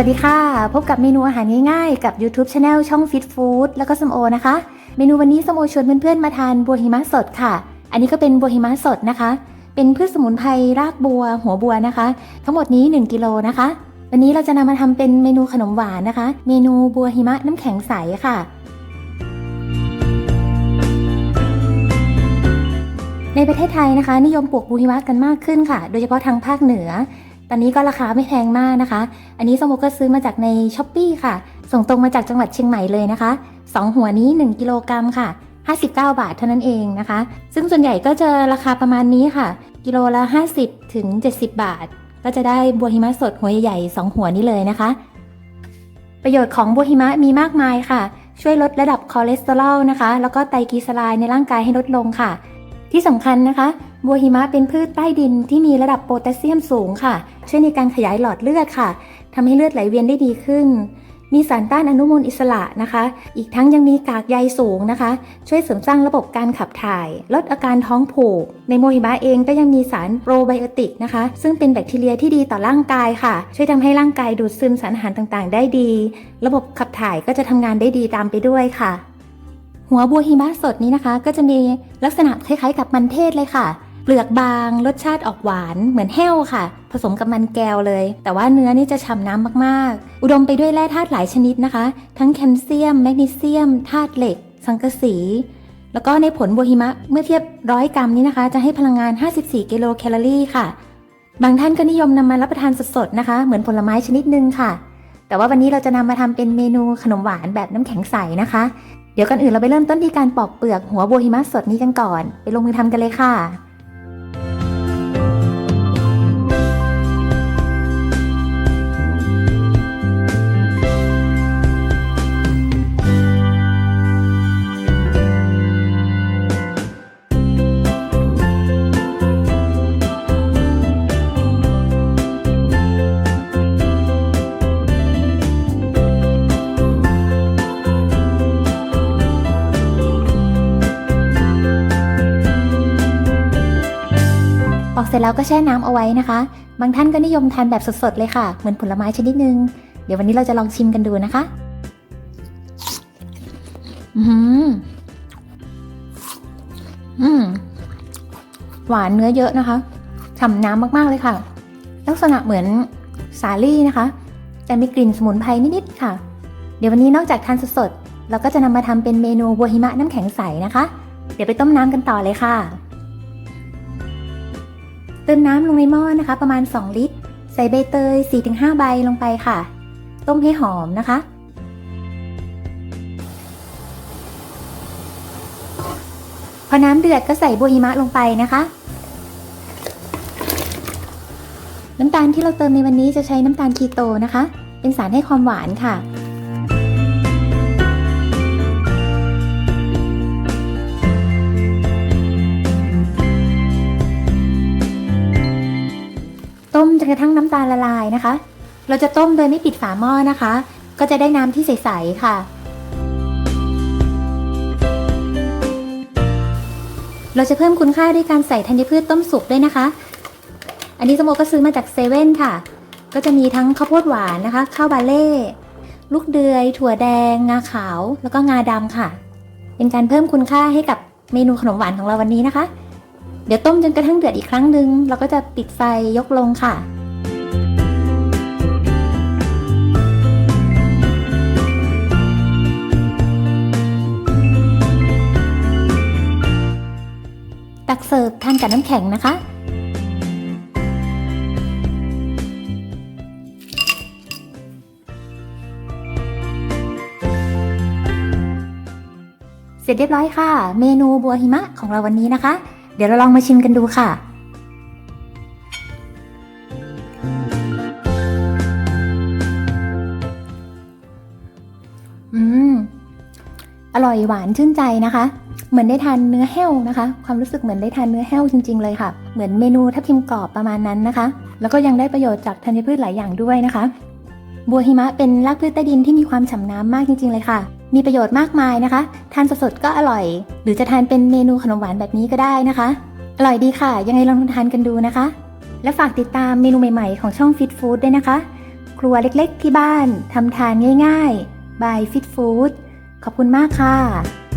วัสดีค่ะ พบกับเมนูอาหารง่ายๆ กับ YouTube Channel ช่อง Fit Food แล้วก็สมโอนะคะ เมนูวันนี้สมโอชวนเพื่อนๆ มาทานบัวหิมะสดค่ะ อันนี้ก็เป็นบัวหิมะสดนะคะ เป็นพืชสมุนไพรรากบัว หัวบัวนะคะ ทั้งหมดนี้ 1 กิโลนะคะ วันนี้เราจะนำมาทำเป็นเมนูขนมหวานนะคะ เมนูบัวหิมะน้ำแข็งใสค่ะ ในประเทศไทยนะคะ นิยมปลูกบัวหิมะกันมากขึ้นค่ะ โดยเฉพาะทางภาคเหนือ ตอนนี้ก็ราคาไม่แพงมากนะคะ อันนี้สมโมก็ซื้อมาจากในช้อปปีค่ะ ส่งตรงมาจากจังหวัดเชียงใหม่เลยนะคะ 2 หัวนี้ 1 กิโลกรัมค่ะ 59 บาทเท่านั้นเองนะคะ ซึ่งส่วนใหญ่ก็จะราคาประมาณนี้ค่ะ กิโลละ 50 ถึง 70 บาท ก็จะได้บัวหิมะสดหัวใหญ่ๆ2 หัวนี้เลยนะคะ ประโยชน์ของบัวหิมะมีมากมายค่ะ ช่วยลดระดับคอเลสเตอรอลนะคะ แล้วก็ไตรกลีเซอไรด์ในร่างกายให้ลดลงค่ะ ที่สำคัญนะคะ บัวหิมะเป็นพืชใต้ดินที่มีระดับโพแทสเซียมสูงค่ะ ช่วยในการขยายหลอดเลือดค่ะทำให้เลือดไหลเวียนได้ดีขึ้น มีสารต้านอนุมูลอิสระนะคะ อีกทั้งยังมีกากใยสูงนะคะ ช่วยเสริมสร้างระบบการขับถ่าย ลดอาการท้องผูก ในโมหิมะเองก็ยังมีสารโปรไบโอติกนะคะ ซึ่งเป็นแบคทีเรียที่ดีต่อร่างกายค่ะ ช่วยทำให้ร่างกายดูดซึมสารอาหารต่างๆ ได้ดี ระบบขับถ่ายก็จะทำงานได้ดีตามไปด้วยค่ะ หัวบัวหิมะสดนี้นะคะ ก็จะมีลักษณะคล้ายๆ กับมันเทศเลยค่ะ เปลือกบาง รสชาติออกหวาน เหมือนแห้วค่ะ ผสมกับมันแก้วเลย แต่ว่าเนื้อนี่จะฉ่ำน้ำมากๆ อุดมไปด้วยแร่ธาตุหลายชนิดนะคะ ทั้งแคลเซียม แมกนีเซียมธาตุเหล็ก สังกะสี แล้วก็ในผลบัวหิมะเมื่อเทียบร้อยกรัมนี้นะคะ จะให้พลังงาน 54 กิโลแคลอรี่ค่ะ บางท่านก็นิยมนำมารับประทานสดๆนะคะ เหมือนผลไม้ชนิดหนึ่งค่ะ แต่ว่าวันนี้เราจะนำมาทำเป็นเมนูขนมหวานแบบน้ำแข็งใสนะคะ เดี๋ยวกันอื่นเราไปเริ่มต้นที่การปอกเปลือกหัวบัวหิมะสดนี้กันก่อน ไปลงมือทำกันเลยค่ะ เสร็จแล้วก็แช่น้ำเอาไว้นะคะ บางท่านก็นิยมทานแบบสดๆเลยค่ะ เหมือนผลไม้ชนิดนึง เดี๋ยววันนี้เราจะลองชิมกันดูนะคะ อืมอืมหวานเนื้อเยอะนะคะฉ่ำน้ำมากๆเลยค่ะ ลักษณะเหมือนสาลี่นะคะ แต่มีกลิ่นสมุนไพรนิดๆค่ะ เดี๋ยววันนี้นอกจากทานสดๆเราก็จะนำมาทำเป็นเมนูบัวหิมะน้ำแข็งใสนะคะ เดี๋ยวไปต้มน้ำกันต่อเลยค่ะ เติมน้ำลงในหม้อนะคะ ประมาณ 2 ลิตร ใส่ใบเตย 4-5 ใบลงไปค่ะ ต้มให้หอมนะคะ พอน้ำเดือดก็ใส่บัวหิมะลงไปนะคะ น้ำตาลที่เราเติมในวันนี้จะใช้น้ำตาลคีโตนะคะ เป็นสารให้ความหวานค่ะ นกระทั่งน้ำตาลละลายนะคะ เราจะต้มโดยไม่ปิดฝาหม้อนะคะ ก็จะได้น้ำที่ใสๆค่ะ เราจะเพิ่มคุณค่าด้วยการใส่ธัญพืชต้มสุกด้วยนะคะ อันนี้สมโมก็ซื้อมาจากเซเว่นค่ะ ก็จะมีทั้งข้าวโพดหวานนะคะ ข้าวบาเล่ ลูกเดือย ถั่วแดง งาขาว แล้วก็งาดำค่ะ เป็นการเพิ่มคุณค่าให้กับเมนูขนมหวานของเราวันนี้นะคะเดี๋ยวต้มจนกระทั่งเดือดอีกครั้งหนึ่งเราก็จะปิดไฟยกลงค่ะ กเสิร์ฟทานกับน้ำแข็งนะคะ เสร็จเรียบร้อยค่ะ เมนูบัวหิมะของเราวันนี้นะคะ เดี๋ยวเราลองมาชิมกันดูค่ะอืมอร่อยหวานชื่นใจนะคะ เหมือนได้ทานเนื้อแห้วนะคะ ความรู้สึกเหมือนได้ทานเนื้อแห้วจริง ๆ เลยค่ะ เหมือนเมนูทับทิมกรอบประมาณนั้นนะคะ แล้วก็ยังได้ประโยชน์จากธัญพืชหลายอย่างด้วยนะคะ บัวหิมะเป็นรากพืชใต้ดินที่มีความฉ่ำน้ำมากจริง ๆ เลยค่ะ มีประโยชน์มากมายนะคะ ทานสดๆก็อร่อย หรือจะทานเป็นเมนูขนมหวานแบบนี้ก็ได้นะคะ อร่อยดีค่ะ ยังไงลองทานกันดูนะคะ และฝากติดตามเมนูใหม่ๆ ของช่อง Fit Food ด้วยนะคะ ครัวเล็กๆ ที่บ้านทำทานง่าย ๆบายฟิตฟู้ดขอบคุณมากค่ะ